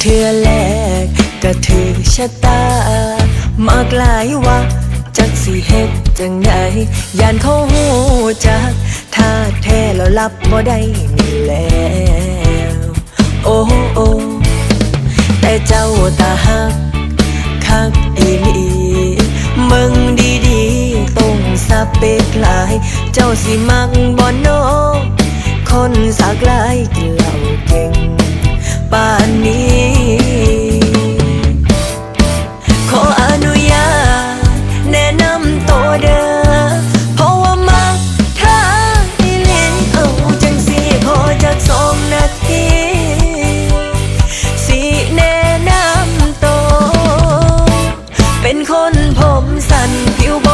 เธอแลกก็ถือชะตา มากลายว่าจักสิเฮ็ดจังไดยานเขาหูจักถ้าแท้แล้วรับบ่ได้นีแล้วโอ้โอ้แต่เจ้าตาหักคักอีหลีมึงดีดีต้องสะเปกลาย เจ้าสิมักบ่นอคนสากลายกินเหล้าเก่ง ป่านนี้ ขออนุญาตแนะนำตัวเด้อเพราะว่ามาท้าอีหลินเอาจังสิพอจากสองนาทีสิแนะนำตัวเป็นคนผมสั้นผิวบ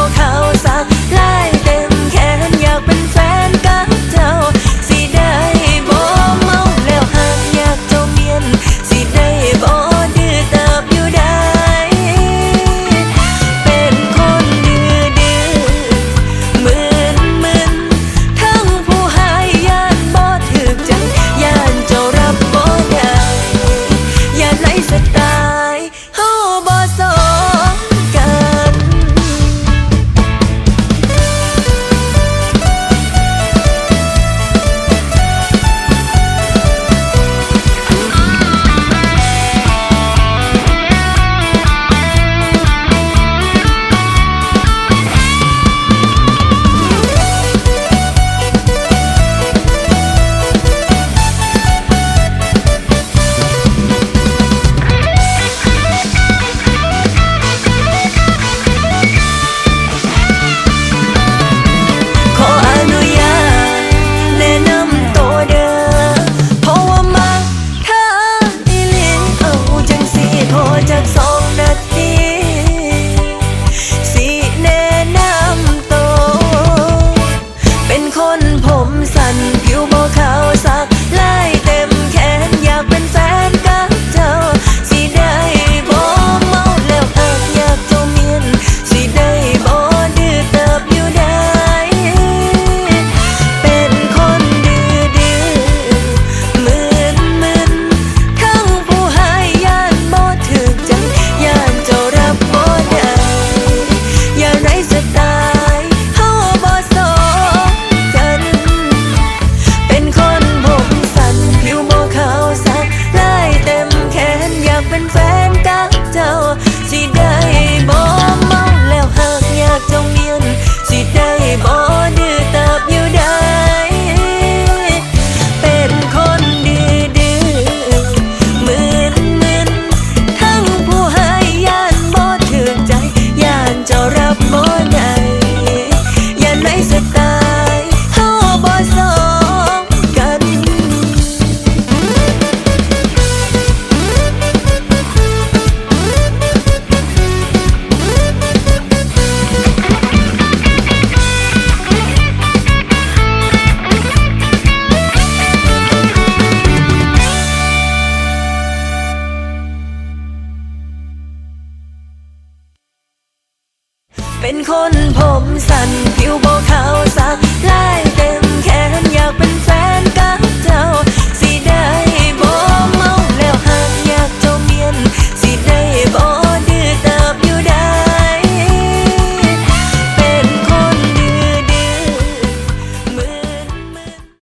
เป็นคนผมสั้นผิวโบขาวสักลาย